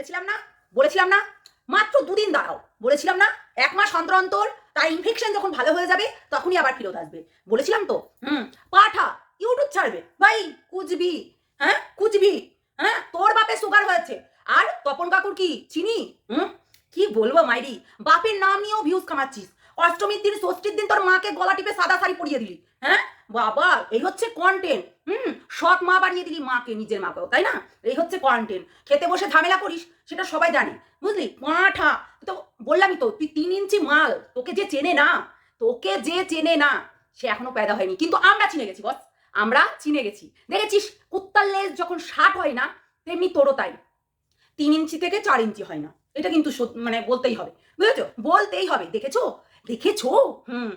বলেছিলাম না? বলেছিলাম না? মাত্র দুদিন দাঁড়াও। বলেছিলাম না? এক মাস অন্তর অন্তর তার ইনফেকশন যখন ভালো হয়ে যাবে, তখনই আবার ফেরত আসবে। বলেছিলাম তো? হুম। পাঠা, ইউটিউব ছাড়বে। ভাই কুচবি হ্যাঁ? কুচবি হ্যাঁ? তোর বাপে সুগার হয়েছে। আর তপন কাকুর কি? চিনি? হুম? কি বলব মাইরি? বাপের নাম নিয়েও ভিউজ কামাচ্ছিস। অষ্টমীর দিন, ষষ্ঠীর দিন তোর মাকে গলা টিপে সাদা শাড়ি পরিয়ে দিলি। হ্যাঁ? বাবা, এই হচ্ছে কন্টেন্ট হুম, সৎ মা বানিয়ে দিলি মাকে, নিজের মাকেও, তাই না? এই হচ্ছে কন্টেন্ট খেতে বসে ঝামেলা করিস, সেটা সবাই জানে, বুঝলি? পাঁঠা তো বললামই তো, তুই তিন ইঞ্চি মাল, তোকে যে চেনে না, তোকে যে চেনে না, সে এখনও পেদা হয়নি। কিন্তু আমরা চিনে গেছি, বস, আমরা চিনে গেছি। দেখেছিস, কুত্তার লেজ যখন ষাট হয় না, তেমনি তোরও তাই। তিন ইঞ্চি থেকে চার ইঞ্চি হয় না। এটা কিন্তু মানে বলতেই হবে। বুঝেছ? বলতেই হবে। দেখেছ? দেখেছ? হুম।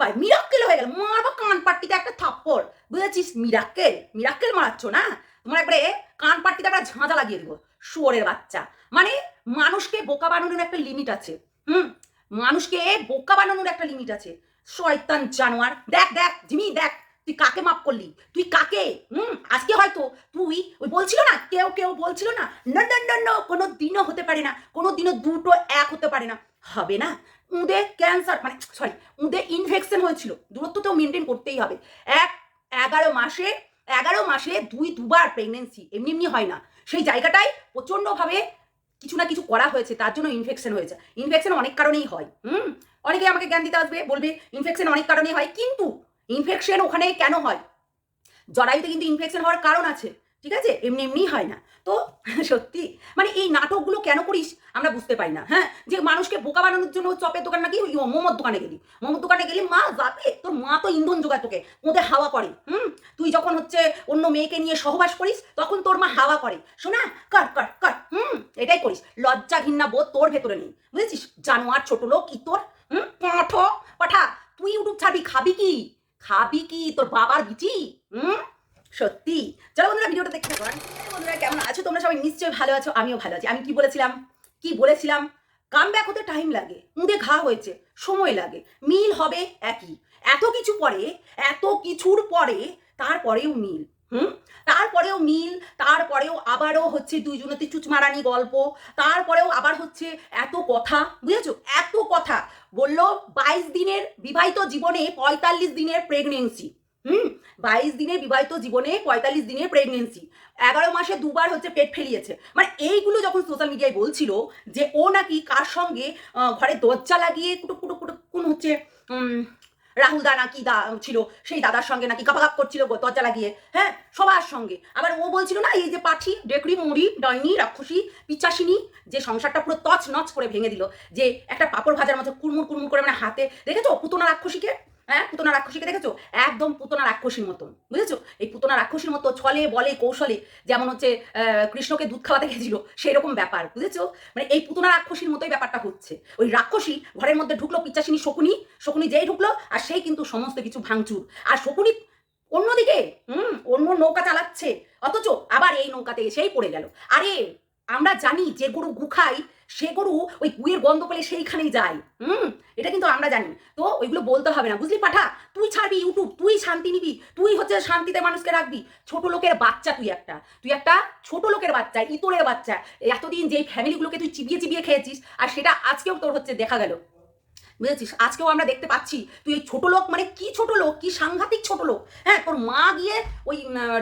ভাই মিরাক্কেল হয়ে গেল। মারবো কান পাট্টিতে একটা থাপ্পড়। বুঝেছিস? মিরাক্কেল মিরাক্কেল মারাচ্ছ, না? তোমার একবারে কান একটা ঝাঁঝা লাগিয়ে দেবো, শুয়োরের বাচ্চা। মানে মানুষকে বোকা বানানোর একটা লিমিট আছে। হুম? মানুষকে বোকা বানানোর একটা লিমিট আছে। শয়তান জানোয়ার। দেখ দেখ, জিমি, দেখ, তুই কাকে মাপ করলি? তুই কাকে? হুম? আজকে হয়তো তুই, ওই বলছিল না? কেউ কেউ বলছিল না না না না, কোনো দিনও হতে পারে না। কোনো দিনও দুটো এক হতে পারে না। হবে না। উদে ক্যান্সার মানে সরি উদে ইনফেকশন হয়েছিল। দূরত্ব তো মেনটেন করতেই হবে। এক, এগারো মাসে এগারো মাসে দুই, দুবার প্রেগনেন্সি এমনি এমনি হয় না। সেই জায়গাটায় প্রচণ্ডভাবে কিছু না কিছু করা হয়েছে, তার জন্য ইনফেকশন হয়েছে। ইনফেকশন অনেক কারণেই হয়, হুম? অনেকে আমাকে জ্ঞান দিতে আসবে, বলবে ইনফেকশন অনেক কারণেই হয়, কিন্তু ইনফেকশন ওখানে কেন হয়? জরায়ুতে কিন্তু ইনফেকশন হওয়ার কারণ আছে। ঠিক আছে? এমনি এমনি হয় না। তো সত্যি মানে এই নাটকগুলো কেন করিস? আমরা বুঝতে পারি না হ্যাঁ? যে মানুষকে বোকা বানানোর জন্য চপের দোকান নাকি মোমোর দোকানে গেলি। মোমোর দোকানে গেলি, মা যাবে? তোর মা তো ইন্ধন যোগায় তোকে, ওদের হাওয়া করে, হুম? তুই যখন হচ্ছে অন্য মেয়েকে নিয়ে সহবাস করিস, তখন তোর মা হাওয়া করে। শোনা? কর কর কর, হুম? এটাই করিস। লজ্জা ঘিন্না বোধ তোর ভেতরে নেই, বুঝেছিস? জানোয়ার ছোট লোক কি তোর? হুম? পাঠো, পাঠা, তুই ইউটিউব ছাড়বি, খাবি কি? খাবি কি? তোর বাবার বিচি? হুম? সত্যি? চলো বন্ধুরা ভিডিওটা দেখতে পারেন বন্ধুরা, কেমন আছো? তোমরা সবাই নিশ্চয়ই ভালো আছো, আমিও ভালো আছি। আমি কি বলেছিলাম? কি বলেছিলাম? কাম ব্যাক হতে টাইম লাগে, মুদে ঘা হয়েছে, সময় লাগে, মিল হবে একই। এত কিছু পরে, এত কিছুর পরে, তারপরেও মিল, হুম? তারপরেও মিল, তারপরেও আবারও হচ্ছে দুইজনেতে চুচমারানি গল্প, তারপরেও আবার হচ্ছে এত কথা, বুঝেছ? এত কথা। বলল, বাইশ দিনের বিবাহিত জীবনে পঁয়তাল্লিশ দিনের প্রেগনেন্সি হুম? বাইশ দিনে বিবাহিত জীবনে পঁয়তাল্লিশ দিনের প্রেগনেন্সি এগারো মাসে দুবার হচ্ছে পেট ফেলিয়েছে। মানে এইগুলো যখন সোশ্যাল মিডিয়ায় বলছিল যে ও নাকি কার সঙ্গে ঘরে দরজা লাগিয়ে কুটুক কুটুক কুটুক কোন হচ্ছে রাহুল দা নাকি দা ছিল, সেই দাদার সঙ্গে নাকি কাপাকাপ করছিল দরজা লাগিয়ে। হ্যাঁ? সবার সঙ্গে। আবার ও বলছিল না, এই যে পাঠি ডেকড়ি মুড়ি, ডাইনি, রাক্ষসী পিচাসিনী যে সংসারটা পুরো তছ নচ করে ভেঙে দিল, যে একটা পাপড় ভাজার মতো কুড়মুড় কুড়মুড় করে মানে হাতে, দেখেছ? পুতনা রাক্ষসীকে? হ্যাঁ? পুতনা রাক্ষসীকে দেখেছ? একদম পুতনা রাক্ষসীর মতন বুঝেছ? এই পুতনা রাক্ষসীর মতো ছলে, বলে, কৌশলে যেমন হচ্ছে কৃষ্ণকে দুধ খাওয়াতে গেছিল সেই রকম ব্যাপার, বুঝেছ? মানে এই পুতনা রাক্ষসীর মতোই ব্যাপারটা হচ্ছে। ওই রাক্ষসী ঘরের মধ্যে ঢুকলো পিচাসিনী শকুনি শকুনি যেই ঢুকলো, আর সেই কিন্তু সমস্ত কিছু ভাঙচুর। আর শকুনি অন্যদিকে, হুম, অন্য নৌকা চালাচ্ছে, অথচ আবার এই নৌকাতে এসেই পড়ে গেল। আরে আমরা জানি যে গরু গু খাই সে গরু ওই কুয়ের গন্ধ পেলে সেইখানেই যায়। হুম? এটা কিন্তু আমরা জানি। তো ওইগুলো বলতে হবে না। বুঝলি পাঠা? তুই ছাড়বি ইউটিউব তুই শান্তি নিবি, তুই হচ্ছে শান্তিতে মানুষকে রাখবি। ছোট লোকের বাচ্চা তুই একটা। তুই একটা ছোট লোকের বাচ্চা, ইতরের বাচ্চা। এতদিন যেই ফ্যামিলিগুলোকে তুই চিবিয়ে চিবিয়ে খেয়েছিস, আর সেটা আজকেও তোর হচ্ছে দেখা গেল। বুঝেছিস? আজকেও আমরা দেখতে পাচ্ছি, তুই ওই ছোট লোক মানে কি ছোট লোক? কি সাংঘাতিক ছোট লোক? হ্যাঁ তোর মা গিয়ে ওই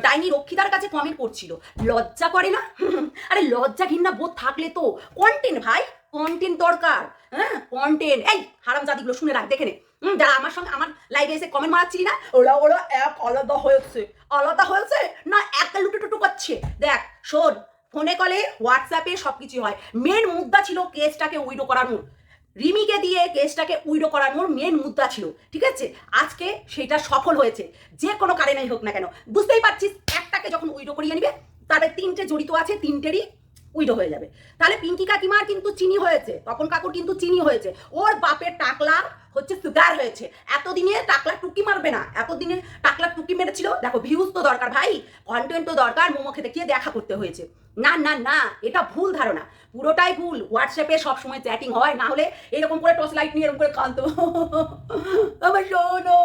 ডাইনি রক্ষিতার কাছে কমেন্ট করছিল। লজ্জা করে না? আরে লজ্জা ঘিন্না বোধ থাকলে তো কন্টেন্ট ভাই কন্টেন্ট দরকার। হ্যাঁ কন্টেন্ট এই হারাম জাতিগুলো শুনে রাখ, দেখে নে। যারা আমার সঙ্গে, আমার লাইভে এসে কমেন্ট মারাচ্ছিলি না? ওরা ওরা এক আলাদা হয়েছে। আলাদা হয়েছে না এক লুটু টুটু করছে? দেখ, শোন ফোনে কলে হোয়াটসঅ্যাপে সব কিছু হয়। মেন মুদ্রা ছিল কেসটাকে উইডো করানোর। রিমিকে দিয়ে কেসটাকে উইডো করানোর মেন মুদ্রা ছিল, ঠিক আছে? আজকে সেটা সফল হয়েছে, যে কোনো কারণেই হোক না কেন। বুঝতেই পারছিস, একটাকে যখন উইডো করিয়ে নিবে তাদের তিনটে জড়িত আছে, তিনটেরই উইডো হয়ে যাবে। তাহলে পিঙ্কি কাকিমার কিন্তু চিনি হয়েছে তখন কাকুর কিন্তু চিনি হয়েছে। ওর বাপের টাকলা হচ্ছে সুগার হয়েছে। এতদিনে টাকলা টুকি মারবে না। এতদিনে টাকলা টুকি মেরেছিল। দেখো ভিউজ তো দরকার ভাই। কন্টেন্ট তো দরকার। মোমো খেতে গিয়ে দেখা করতে হয়েছে। না না না, এটা ভুল ধারণা। পুরোটাই ভুল। হোয়াটসঅ্যাপে সবসময় চ্যাটিং হয়। না হলে এরকম করে টর্চ লাইট নিয়ে এরকম করে কান্ত আমার শোনো।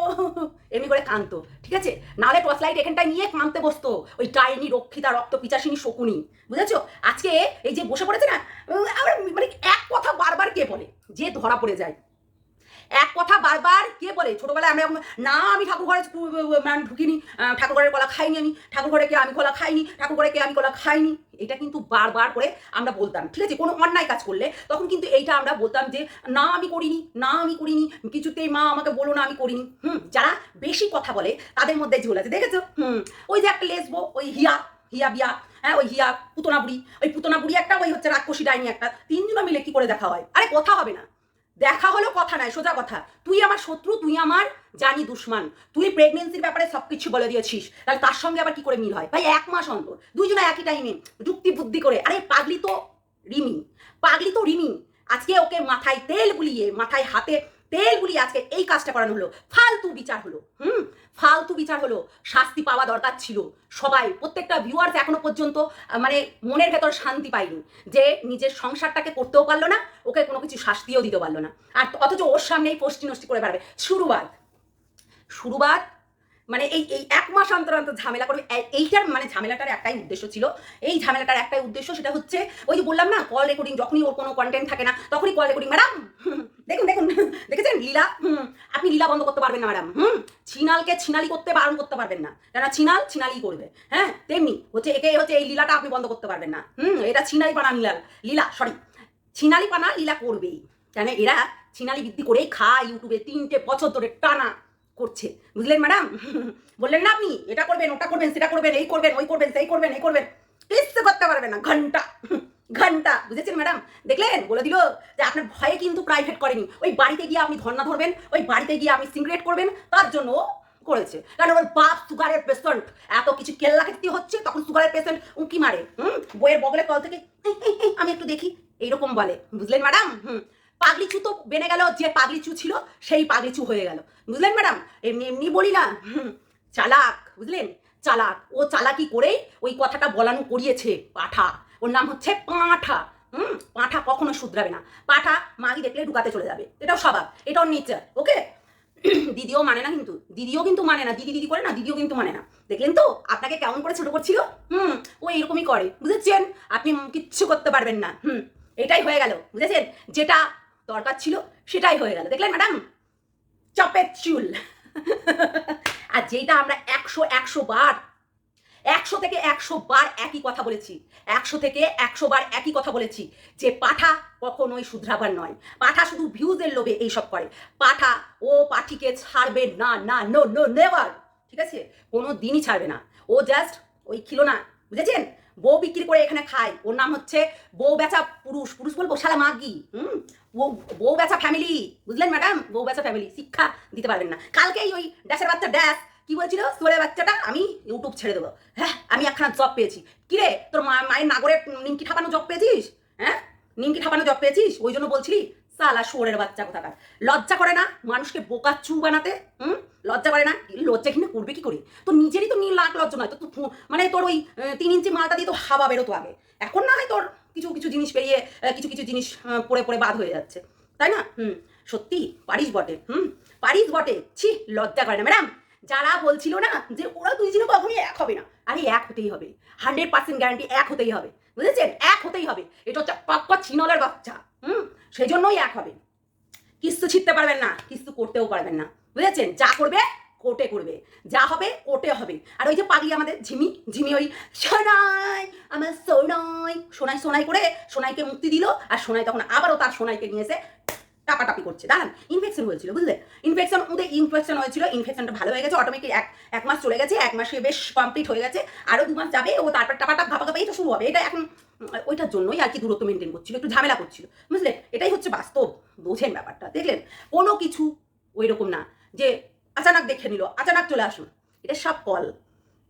এমনি করে কান্ত ঠিক আছে? নাহলে টর্চ লাইট এখানটায় নিয়ে কাঁদতে বসতো। ওই ডাইনি, রক্ষিতা, রক্ত পিচাসিনী, শকুনি। বুঝেছ? আজকে এই যে বসে পড়েছে না মানে এক কথা বারবার কে বলে? যে ধরা পড়ে যায়। এক কথা বারবার কে বলে? ছোটবেলায় আমরা না আমি ঠাকুর ঘরে মানে ঢুকিনি আহ, ঠাকুর ঘরের কলা খাইনি আমি ঠাকুর ঘরে কে আমি কলা খাইনি ঠাকুর ঘরে কে আমি কলা খাইনি। এটা কিন্তু বারবার করে আমরা বলতাম ঠিক আছে? কোনো অন্যায় কাজ করলে তখন কিন্তু এইটা আমরা বলতাম যে না আমি করিনি না আমি করিনি কিছুতেই মা আমাকে বলো না আমি করিনি। হুম যারা বেশি কথা বলে তাদের মধ্যে ঝোল আছে দেখেছ? হুম ওই যে একটা লেসবো ওই হিয়া হিয়া বিয়া হ্যাঁ ওই হিয়া পুতনা বুড়ি ওই পুতনা বুড়ি একটা ওই হচ্ছে রাক্ষসী ডাইনি একটা তিনজনে মিলে কি করে দেখা হয়? আরে কথা হবে না। দেখা হলো কথা নয় সোজা কথা। তুই আমার শত্রু, তুই আমার জানি দুশ্মান। তুই প্রেগনেন্সির ব্যাপারে সব কিছু বলে দিয়েছিস। তাহলে তার সঙ্গে আবার কি করে মিল হয়? ভাই, এক মাস অন্তর। দুইজনে একই টাইমে যুক্তি বুদ্ধি করে। আরে, পাগলি তো রিমি। পাগলি তো রিমি। আজকে ওকে মাথায় তেল বুলিয়ে, মাথায় হাতে তেল বুলিয়ে আজকে এই কাজটা করানো হলো। ফালতু বিচার হলো, হুম? ফালতু বিচার হলো, শাস্তি পাওয়া দরকার ছিল সবাই, প্রত্যেকটা ভিউয়ার্স এখনও পর্যন্ত মানে মনের ভেতর শান্তি পায়নি যে নিজের সংসারটাকে করতেও পারল না, ওকে কোনো কিছু শাস্তিও দিতে পারল না। আর অথচ ওর সামনেই পোস্টি নষ্টি করে বেড়াবে। শুরুবাদ শুরুবাদ মানে এই এই এক মাস অন্তর অন্তর ঝামেলা করবে। এইটার মানে ঝামেলাটার একটাই উদ্দেশ্য ছিল। এই ঝামেলাটার একটাই উদ্দেশ্য সেটা হচ্ছে, ওই যে বললাম না কল রেকর্ডিং যখনই ওর কোনো কন্টেন্ট থাকে না, তখনই কল রেকর্ডিং ম্যাডাম দেখুন দেখুন, দেখেছেন? লীলা? হুম, আপনি লীলা বন্ধ করতে পারবেন না ম্যাডাম হুম, ছিনালকে ছিনালি করতে বারণ করতে পারবেন না। কেন ছিনাল ছিনালি করবে হ্যাঁ? তেমনি হচ্ছে একে, হচ্ছে এই লীলাটা আপনি বন্ধ করতে পারবেন না। হুম, এটা ছিনালি পানা লীলা লীলা সরি ছিনালি পানা লীলা করবেই। কেন? এরা ছিনালি বৃদ্ধি করেই খায় ইউটিউবে তিনটে বছর ধরে, টানা। করছে। বুঝলেন ম্যাডাম? বললেন না আপনি এটা করবেন ওটা করবেন সেটা করবেন এই করবেন ওই করবেন সেই করবেন এই করবেন। কিচ্ছু করতে পারবেন না ঘণ্টা ঘণ্টা। বুঝেছেন ম্যাডাম? দেখলেন? বলে দিল যে আপনার ভয়ে কিন্তু প্রাইভেট করেনি। ওই বাড়িতে গিয়ে আপনি ধর্না ধরবেন ওই বাড়িতে গিয়ে আপনি সিগারেট করবেন তার জন্য করেছে। কারণ ওর বাপ সুগারের পেশেন্ট এত কিছু কেল্লা খেতে হচ্ছে তখন সুগারের পেশেন্ট উঁকি মারে হুম? বইয়ের বগলে কল থেকে "এই, এই, এই, আমি একটু দেখি এইরকম বলে। বুঝলেন ম্যাডাম? হুম। পাগলিচু তো বেনে গেল, যে পাগলিচু ছিল সেই পাগলিচু হয়ে গেল। বুঝলেন ম্যাডাম? এমনি এমনি বলি না। চালাক, বুঝলেন? চালাক। ও চালাকি করেই ওই কথাটা বলানো করিয়েছে পাঠা। ওর নাম হচ্ছে পাঁঠা। হুম, পাঁঠা কখনো শুধরাবে না। পাঠা মাগি দেখলে ঢুকাতে চলে যাবে। এটাও স্বভাব। এটা ওর নেচার ওকে দিদিও মানে না কিন্তু। দিদিও কিন্তু মানে না। দিদি দিদি করে না, দিদিও কিন্তু মানে না। দেখলেন তো? আপনাকে কেমন করে ছোট করছিল? হুম, ও এরকমই করে। বুঝেছেন? আপনি কিচ্ছু করতে পারবেন না। হুম, এটাই হয়ে গেল। বুঝেছেন? যেটা দরকার ছিল, সেটাই হয়ে গেল। দেখলেন ম্যাডাম চপের চুল। আর যেটা আমরা একশো একশো বার, একশো থেকে একশো বার একই কথা বলেছি, একশো থেকে একশো বার একই কথা বলেছি, যে পাঠা কখনোই শুধরাবার নয়। পাঠা শুধু ভিউজের লোভে এইসব করে। পাঠা ও পাঠিকে ছাড়বে না না নো নো নেভার ঠিক আছে? কোনো দিনই ছাড়বে না। ও জাস্ট ওই খিলো না বুঝেছেন? বউ বিক্রি করে এখানে খায়। ওর নাম হচ্ছে বউ বেচা পুরুষ। পুরুষ বলব শালা মাগি, হুম? বউ বেচা ফ্যামিলি বুঝলেন ম্যাডাম বউ বেচা ফ্যামিলি শিক্ষা দিতে পারবেন না। কালকেই ওই ড্যাশের বাচ্চা ড্যাশ কি বলছিল? সোরে বাচ্চাটা আমি ইউটিউব ছেড়ে দেবো। হ্যাঁ আমি একখানা জব পেয়েছি। কিরে তোর মায়ের নাগরের নিমকি ঠাপানো জব পেয়েছিস? হ্যাঁ? নিমকি ঠাপানো জব পেয়েছিস? ওই জন্য বলছিলি সালা শুয়োরের বাচ্চা কোথাকার? লজ্জা করে না মানুষকে বোকা চু বানাতে? হুম? লজ্জা করে না? লজ্জা কিনে করবে কি করে? তো নিজেরই তো নীল লাখ লজ্জা নয়, তো মানে তোর ওই তিন ইঞ্চি মালটা দিয়ে তো হাওয়া বেরোতো আগে। এখন না হয় তোর কিছু কিছু জিনিস পেরিয়ে কিছু কিছু জিনিস পড়ে পড়ে বাদ হয়ে যাচ্ছে। তাই না? হুম। সত্যি, পারিস বটে, হুম? পারিস বটে। ছি, লজ্জা করে না। ম্যাডাম, যারা বলছিল না যে ওরা দুই দুইজনে কখনই এক হবে না, আরে এক হতেই হবে। হান্ড্রেড পার্সেন্ট গ্যারান্টি এক হতেই হবে। বুঝেছেন? এক হতেই হবে। এটা হচ্ছে পাক্কা চিনলের বাচ্চা, হুম? সেই জন্যই এক হবে। কিস্তু ছিটতে পারবেন না কিস্তু করতেও পারবেন না। বুঝেছেন? যা করবে, কোর্টে করবে। যা হবে, কোর্টে হবে। আর ওই যে পাগলি আমাদের, ঝিমি ঝিমি ওই সোনাই, আমার সোনাই। সোনাই সোনাই করে সোনাইকে মুক্তি দিল, আর সোনাই তখন আবারও তার সোনাইকে নিয়ে এসে টাপাটাপি করছে। দাঁড়ান ইনফেকশন হয়েছিল, বুঝলে? ইনফেকশন ওদের ইনফেকশন হয়েছিল ইনফেকশনটা ভালো হয়ে গেছে অটোমেটিক এক এক মাস চলে গেছে, এক মাসে বেশ কমপ্লিট হয়ে গেছে, আরও দু মাস যাবে, ও তারপর টাপাটাপ ঘাপা ঘাপা এটা শুরু হবে। এটা এখন ওইটার জন্যই আর কি দূরত্ব মেনটেন করছিল, একটু ঝামেলা করছিল। বুঝলে? এটাই হচ্ছে বাস্তব, বোঝেন ব্যাপারটা। দেখলেন, কোনো কিছু ওই রকম না যে আচানক দেখে নিল, আচানক চলে আসুন। এটা সব call.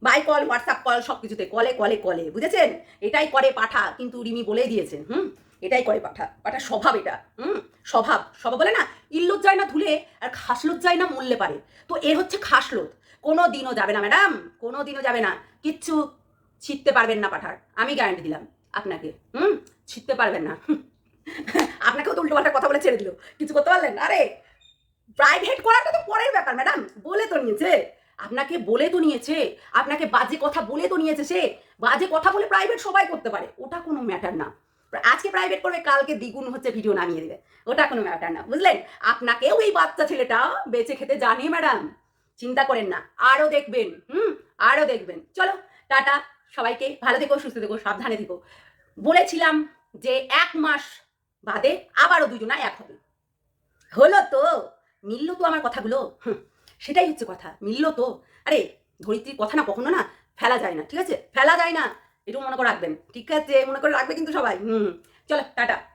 By call, WhatsApp call, সব কিছুতে কলে কলে কলে, বুঝেছেন? এটাই করে পাঠা, কিন্তু রিমি বলেই দিয়েছেন হুম? এটাই করে পাঠা পাঠা স্বভাব এটা, হুম? স্বভাব স্বভাব বলে না ইল্লত যায় না ধুলে আর খাসলত যায় না মূল্যে পারে। তো এ হচ্ছে খাসলত। কোনো দিনও যাবে না, ম্যাডাম, কোনো দিনও যাবে না। কিচ্ছু ছিটতে পারবেন না পাঠার, আমি গ্যারান্টি দিলাম। আপনাকে, হুম? ছিটতে পারবেন না। আপনাকেও তো উল্টো কথা বলে ছেড়ে দিল। কিছু করতে পারলেন? আরে প্রাইভেট করাটা তো পরের ব্যাপার ম্যাডাম বলে তো নিয়েছে। আপনাকে বলে তো নিয়েছে। আপনাকে বাজে কথা বলে তো নিয়েছে সে। বাজে কথা বলে প্রাইভেট সবাই করতে পারে। ওটা কোনো ম্যাটার না। আজকে প্রাইভেট করবে, কালকে দ্বিগুণ হচ্ছে ভিডিও নামিয়ে দেবে। ওটা কোনো ম্যাটার না, বুঝলেন? আপনাকেও এই বাচ্চা ছেলেটা বেঁচে খেতে জানে ম্যাডাম চিন্তা করেন না। আরও দেখবেন, হুম? আরও দেখবেন। চলো, টাটা। সবাইকে ভালো থেকো, সুস্থ থেকো, সাবধানে থেকো। বলেছিলাম যে এক মাস বাদে আবারও দুজনা এক হবে। হলো তো, মিলল তো আমার কথাগুলো? সেটাই হচ্ছে কথা। মিলল তো? আরে, ধরিত্রীর কথা না কখনো না ফেলা যায় না, ঠিক আছে? ফেলা যায় না এটু মনে করে রাখবেন। ঠিক আছে, মনে করে রাখবে কিন্তু সবাই। হুম, চলো, টাটা।